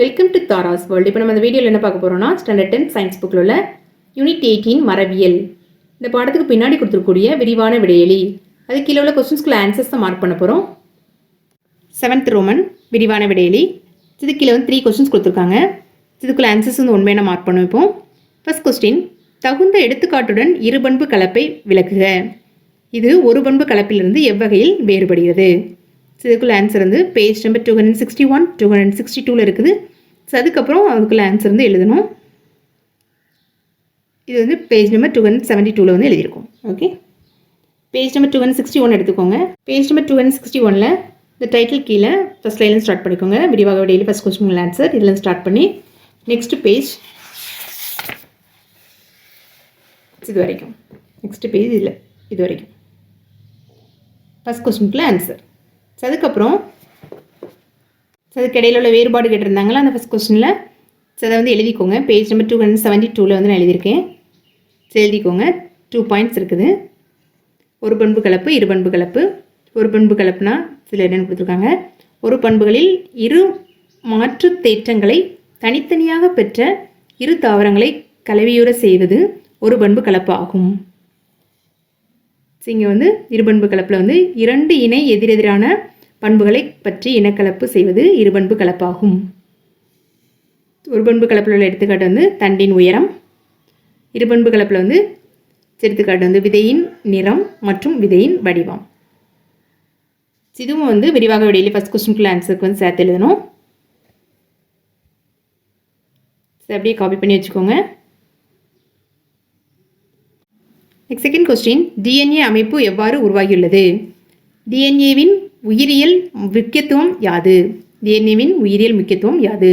Welcome to Tara's world இப்போ நம்ம இந்த வீடியோவில் என்ன பார்க்க போகிறோம்னா ஸ்டாண்டர்ட் டென் சயின்ஸ் புக்கில் உள்ள யூனிட் எயிட்டீன் மரபியல். இந்த பாடத்துக்கு பின்னாடி கொடுத்துருக்கூடிய விரிவான விடையலி. அது கீழே உள்ள கொஸ்டின்ஸ்க்குள்ள ஆன்சர்ஸ் தான் மார்க் பண்ண போகிறோம் செவன்த் ரோமன் விரிவான விடையலி. இது கீழே வந்து த்ரீ கொஸ்டின்ஸ் கொடுத்துருக்காங்க. இதுக்குள்ள ஆன்சர்ஸ் வந்து உண்மையான மார்க் பண்ணுவோம் இப்போ? ஃபஸ்ட் கொஸ்டின் தகுந்த எடுத்துக்காட்டுடன் இருபண்பு கலப்பை விளக்குக. இது ஒரு பண்பு கலப்பிலிருந்து எவ்வகையில் வேறுபடுகிறது? ஸோ இதுக்குள்ள ஆன்சர் வந்து page number two hundred sixty one two hundred sixty டூவில் இருக்குது. ஸோ அதுக்கப்புறம் அதுக்குள்ள ஆன்சர் வந்து எழுதணும். இது வந்து page number two hundred seventy டூவில் வந்து எழுதியிருக்கோம். Okay page number two hundred sixty one எடுத்துக்கோங்க. Page number two hundred sixty ஒனில் இந்த டைட்டில் கீழே ஃபஸ்ட் லைன் ஸ்டார்ட் பண்ணிக்கோங்க. விரிவாக டெய்லி ஃபஸ்ட் கொஸ்டின் ஆன்சர் இதில் ஸ்டார்ட் பண்ணி நெக்ஸ்ட் பேஜ் இது வரைக்கும். நெக்ஸ்ட் பேஜ் இதில் இது வரைக்கும். ஃபஸ்ட் கொஸ்டினுக்குள்ள ஆன்சர் ஸோ அதுக்கப்புறம் ஸோ அதுக்கு இடையில உள்ள வேறுபாடு கேட்டிருந்தாங்களா அந்த ஃபஸ்ட் கொஸ்டினில் ஸோ அதை வந்து எழுதிக்கோங்க. Page number two hundred seventy டூவில் வந்து நான் எழுதியிருக்கேன். ஸோ எழுதிக்கோங்க. டூ பாயிண்ட்ஸ் இருக்குது. ஒரு பண்பு கலப்பு இரு பண்பு கலப்பு. ஒரு பண்பு கலப்புனா சில என்னென்னு கொடுத்துருக்காங்க. ஒரு பண்புகளில் இரு மாற்று தேற்றங்களை தனித்தனியாக பெற்ற இரு தாவரங்களை கலவியுற செய்வது ஒரு பண்பு கலப்பு ஆகும். இங்கே வந்து இருபண்பு கலப்பில் வந்து இரண்டு இணை எதிரெதிரான பண்புகளை பற்றி இனக்கலப்பு செய்வது இருபண்பு கலப்பாகும். ஒரு பண்பு கலப்பில் உள்ள எடுத்துக்காட்டு வந்து தண்டின் உயரம். இருபண்பு கலப்பில் வந்து எடுத்துக்காட்டு வந்து விதையின் நிறம் மற்றும் விதையின் வடிவம். இதுவும் வந்து விரிவாக விடையில ஃபஸ்ட் கொஸ்டினுக்குள்ள ஆன்சருக்கு வந்து சேர்த்து எழுதணும். சரி அப்படியே காப்பி பண்ணி வச்சுக்கோங்க. நெக்ஸ்ட் செகண்ட் கொஸ்டின் டிஎன்ஏ அமைப்பு எவ்வாறு உருவாகியுள்ளது? டிஎன்ஏவின் உயிரியல் முக்கியத்துவம் யாது? டிஎன்ஏவின் உயிரியல் முக்கியத்துவம் யாது?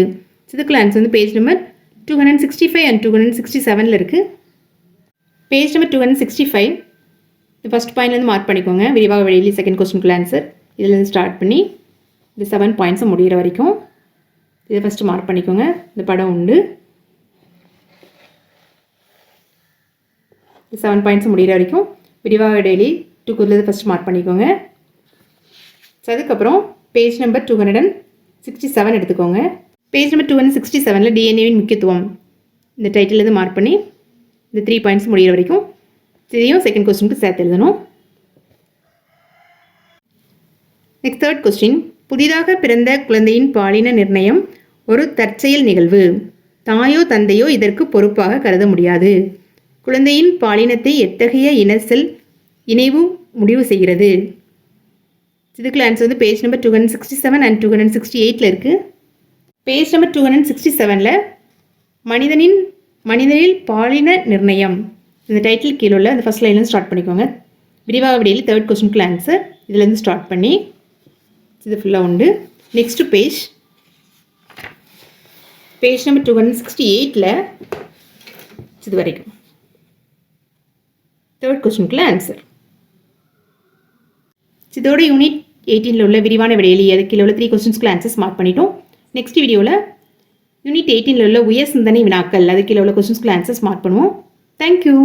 இதுக்குள்ள ஆன்சர் வந்து page number two hundred sixty five and two hundred sixty செவனில் இருக்குது page number two hundred sixty five இந்த ஃபஸ்ட் பாயிண்ட்லேருந்து மார்க் பண்ணிக்கோங்க. விரிவாக வெளியில் செகண்ட் கொஸ்டினுக்குள்ள ஆன்சர் இதுலேருந்து ஸ்டார்ட் பண்ணி இந்த செவன் பாயிண்ட்ஸை முடிகிற வரைக்கும் இதை ஃபஸ்ட்டு மார்க் பண்ணிக்கோங்க. இந்த படம் உண்டு. செவன் பாயிண்ட்ஸ் முடிகிற வரைக்கும் விரிவாக டெய்லி டூ குதில் ஃபஸ்ட்டு மார்க் பண்ணிக்கோங்க. ஸோ அதுக்கப்புறம் page number two hundred and sixty seven எடுத்துக்கோங்க page number two hundred sixty செவனில் டிஎன்ஏவின் முக்கியத்துவம். இந்த டைட்டிலேருந்து மார்க் பண்ணி இந்த த்ரீ பாயிண்ட்ஸ் முடிகிற வரைக்கும் இதையும் செகண்ட் கொஸ்டினுக்கு சேர்த்து எழுதணும். நெக்ஸ்ட் தேர்ட் கொஸ்டின் புதிதாக பிறந்த குழந்தையின் பாலின நிர்ணயம் ஒரு தற்செயல் நிகழ்வு. தாயோ தந்தையோ இதற்கு பொறுப்பாக கருத முடியாது. குழந்தையின் பாலினத்தை எத்தகைய இனசல் இணைவு முடிவு செய்கிறது? இதுக்குள்ள ஆன்சர் வந்து page number two hundred sixty seven and two hundred sixty எயிட்டில் இருக்குது page number two hundred sixty செவனில் மனிதனின் மனிதனில் பாலின நிர்ணயம். இந்த டைட்டில் கீழே உள்ள அந்த ஃபஸ்ட் லைன்லேருந்து ஸ்டார்ட் பண்ணிக்கோங்க. விரிவாக விடையில் தேர்ட் கொஸ்டினுக்குள்ள ஆன்சர் இதுலேருந்து ஸ்டார்ட் பண்ணி இது ஃபுல்லாக உண்டு. Next page page number two hundred sixty எயிட்டில் இது வரைக்கும். தேர்ட் கொஸ்டினுக்குள்ள ஆன்சர் இதோட யூனிட் எயிட்டீனில் உள்ள விரிவான விடையலி அது கீழே உள்ள த்ரீ கொஸ்டின்ஸ்க்குள்ள ஆன்சர்ஸ் மார்க் பண்ணிட்டோம். நெக்ஸ்ட் வீடியோவில் யூனிட் எயிட்டீனில் உள்ள உயர் சிந்தனை வினாக்கள் அது கீழே உள்ள கொஸ்டின்ஸ்க்குள்ள ஆன்சர்ஸ் மார்க் பண்ணுவோம். Thank you